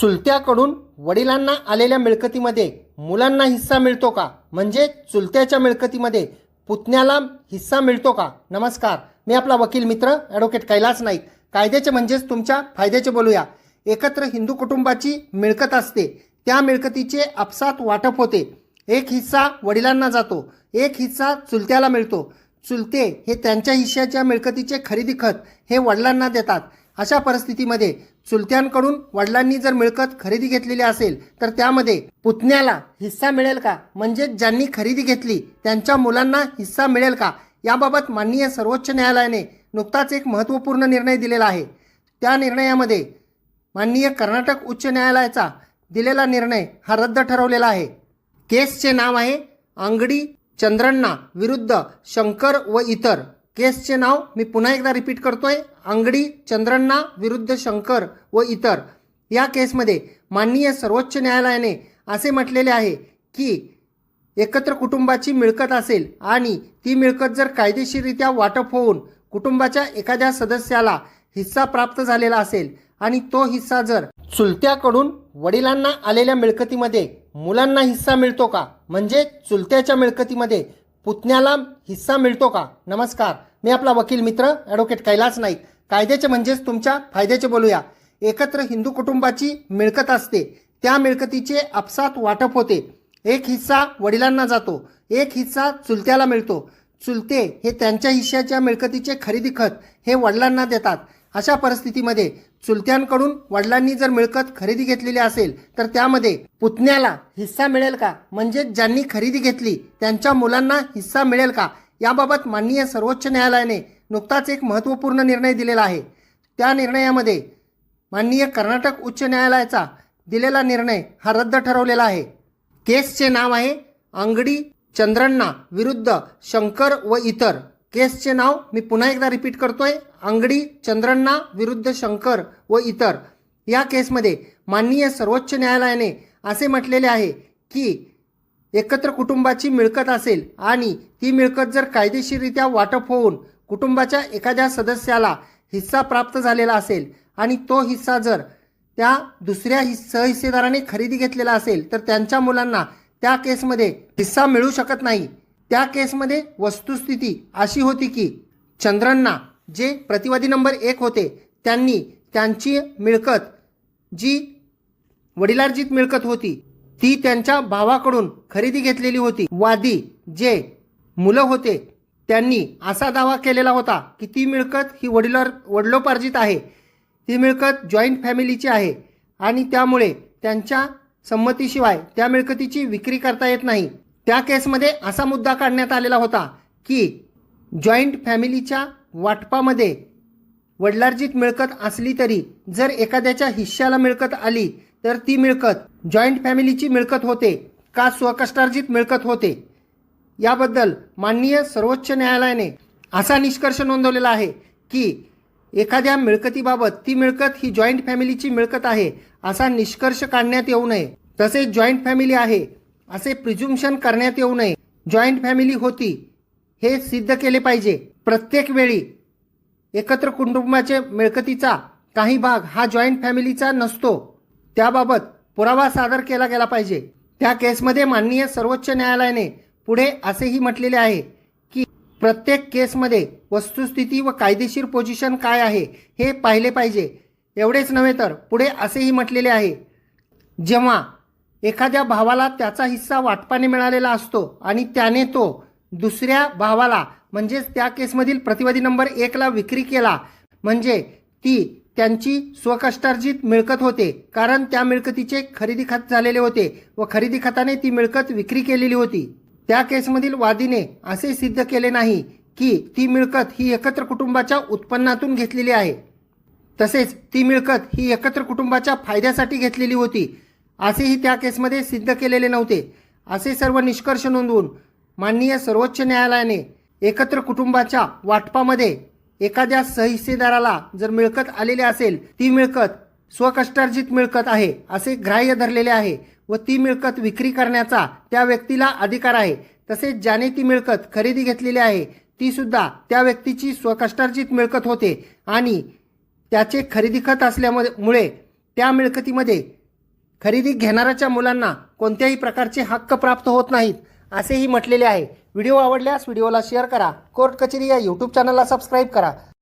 चुलत्याकडून वडिलांना आलेल्या मिळकतीमध्ये मुलांना हिस्सा मिळतो का? म्हणजे चुलत्याच्या मिळकतीमध्ये पुतण्याला हिस्सा मिळतो का? नमस्कार. मी आपला वकील मित्र ॲडव्होकेट कैलास नाईक. कायद्याचे म्हणजेच तुमच्या फायद्याचे बोलूया. एकत्र हिंदू कुटुंबाची मिळकत असते. त्या मिळकतीचे आपसात वाटप होते. एक हिस्सा वडिलांना जातो. एक हिस्सा चुलत्याला मिळतो. चुलते हे त्यांच्या हिश्श्याच्या मिळकतीचे खरेदी खत हे वडिलांना देतात. अशा परिस्थितीमध्ये चुलत्यांकडून वडिलांनी जर मिळकत खरेदी घेतलेली असेल तर त्यामध्ये पुतण्याला हिस्सा मिळेल का? म्हणजे ज्यांनी खरेदी घेतली त्यांच्या मुलांना हिस्सा मिळेल का? याबाबत माननीय सर्वोच्च न्यायालयाने नुकताच एक महत्त्वपूर्ण निर्णय दिलेला आहे. त्या निर्णयामध्ये माननीय कर्नाटक उच्च न्यायालयाचा दिलेला निर्णय हा रद्द ठरवलेला आहे. केसचे नाव आहे अंगडी चंद्रण्णा विरुद्ध शंकर व इतर. केसचे नाव मी पुन्हा एकदा रिपीट करतोय. अंगडी चंद्रण्णा विरुद्ध शंकर व इतर. या केसमध्ये माननीय सर्वोच्च न्यायालयाने असे म्हटलेले आहे की एकत्र कुटुंबाची मिळकत असेल आणि ती मिळकत जर कायदेशीररित्या वाटप होऊन कुटुंबाच्या एखाद्या सदस्याला हिस्सा प्राप्त झालेला असेल आणि तो हिस्सा जर चुलत्याकडून वडिलांना आलेल्या मिळकतीमध्ये मुलांना हिस्सा मिळतो का? म्हणजे चुलत्याच्या मिळकतीमध्ये पुतण्याला हिस्सा मिळतो का? नमस्कार. मी आपला वकील मित्र ॲडव्होकेट कैलास नाईक. कायद्याचे म्हणजेच तुमच्या फायद्याचे बोलूया. एकत्र हिंदू कुटुंबाची मिळकत असते. त्या मिळकतीचे आपसात वाटप होते. एक हिस्सा वडिलांना जातो. एक हिस्सा चुलत्याला मिळतो. चुलते हे त्यांच्या हिश्श्याच्या मिळकतीचे खरेदी खत हे वडिलांना देतात. अशा परिस्थितीमध्ये चुलत्यांकडून वडिलांनी जर मिळकत खरेदी घेतलेली असेल तर त्यामध्ये पुतण्याला हिस्सा मिळेल का? म्हणजे ज्यांनी खरेदी घेतली त्यांच्या मुलांना हिस्सा मिळेल का? याबाबत माननीय सर्वोच्च न्यायालयाने नुकताच एक महत्त्वपूर्ण निर्णय दिलेला आहे. त्या निर्णयामध्ये माननीय कर्नाटक उच्च न्यायालयाचा दिलेला निर्णय हा रद्द ठरवलेला आहे. केसचे नाव आहे अंगडी चंद्रण्णा विरुद्ध शंकर व इतर. केसचे नाव मी पुन्हा एकदा रिपीट करतोय. अंगडी चंद्रण्णा विरुद्ध शंकर व इतर. या केसमध्ये माननीय सर्वोच्च न्यायालयाने असे म्हटलेले आहे की एकत्र कुटुंबाची मिळकत असेल आणि ती मिळकत जर कायदेशीररित्या वाटप होऊन कुटुंबाच्या एखाद्या सदस्याला हिस्सा प्राप्त झालेला असेल आणि तो हिस्सा जर त्या दुसऱ्या हिस सहहिस्सेदाराने खरेदी घेतलेला असेल तर त्यांच्या मुलांना त्या केसमध्ये हिस्सा मिळू शकत नाही. त्या केसमध्ये वस्तुस्थिती अशी होती की चंद्रांना जे प्रतिवादी नंबर एक होते त्यांनी त्यांची मिळकत जी वडिलार्जित मिळकत होती ती त्यांच्या भावाकडून खरेदी घेतलेली होती. वादी जे मुलं होते त्यांनी असा दावा केलेला होता की ती मिळकत ही वडिलार वडिलोपार्जित आहे. ती मिळकत जॉईंट फॅमिलीची आहे आणि त्यामुळे त्यांच्या संमतीशिवाय त्या मिळकतीची विक्री करता येत नाही. त्या केसमध्ये असा मुद्दा काढण्यात आलेला होता की जॉईंट फॅमिलीच्या वाटपामध्ये वडिलार्जित मिळकत असली तरी जर एखाद्याच्या हिश्श्याला मिळकत आली तर ती मिळकत जॉईंट फॅमिलीची मिळकत होते का स्वकष्टार्जित मिळकत होते? याबद्दल माननीय सर्वोच्च न्यायालयाने असा निष्कर्ष नोंदवलेला आहे की एखाद्या मिळकतीबाबत ती मिळकत ही जॉईंट फॅमिलीची मिळकत आहे असा निष्कर्ष काढण्यात येऊ नये. तसेच जॉईंट फॅमिली आहे असे प्रिझ्युम्शन करण्यात येऊ नये. जॉईंट फॅमिली होती. हे सिद्ध केले पाहिजे. प्रत्येक वेळी एकत्र कुटुंबाचे मिळकतीचा काही भाग हा जॉईंट फॅमिलीचा नसतो. त्याबाबत पुरावा सादर केला गेला पाहिजे. त्या केसमध्ये माननीय सर्वोच्च न्यायालयाने पुढे असेही म्हटलेले आहे की प्रत्येक केसमध्ये वस्तुस्थिती व कायदेशीर पोझिशन काय आहे हे पाहिले पाहिजे. एवढेच नव्हे तर पुढे असेही म्हटलेले आहे. जेव्हा एखाद्या भावाला त्याचा हिस्सा वाटपाने मिळालेला असतो आणि त्याने तो दुसऱ्या भावाला म्हणजेच त्या केसमधील प्रतिवादी नंबर एकला विक्री केला. म्हणजे ती त्यांची स्वकष्टार्जित मिळकत होते कारण त्या मिळकतीचे खरेदी खत झालेले होते व खरेदी खताने ती मिळकत विक्री केलेली होती. त्या केसमधील वादीने असे सिद्ध केले नाही की ती मिळकत ही एकत्र कुटुंबाच्या उत्पन्नातून घेतलेली आहे. तसेच ती मिळकत ही एकत्र कुटुंबाच्या फायद्यासाठी घेतलेली होती असेही त्या केसमध्ये सिद्ध केलेले नव्हते. असे सर्व निष्कर्ष नोंदवून माननीय सर्वोच्च न्यायालयाने एकत्र कुटुंबाच्या वाटपामध्ये एखाद्या सहिस्सेदाराला जर मिळकत आलेली असेल ती मिळकत स्वकष्टार्जित मिळकत आहे असे ग्राह्य धरलेले आहे व ती मिळकत विक्री करण्याचा त्या व्यक्तीला अधिकार आहे तसेच ज्याने ती मिळकत खरेदी घेतलेली आहे ती सुद्धा त्या व्यक्तीची स्वकष्टार्जित मिळकत होते आणि त्याचे खरेदी खत असल्यामुळे त्या मिळकतीमध्ये खरेदी घेणाऱ्याच्या मुलांना कोणत्याही प्रकारचे हक्क प्राप्त होत नाहीत असेही म्हटलेले आहे. व्हिडिओ आवडल्यास व्हिडिओला शेअर करा. कोर्ट कचेरी या यूट्यूब चॅनलला सबस्क्राईब करा.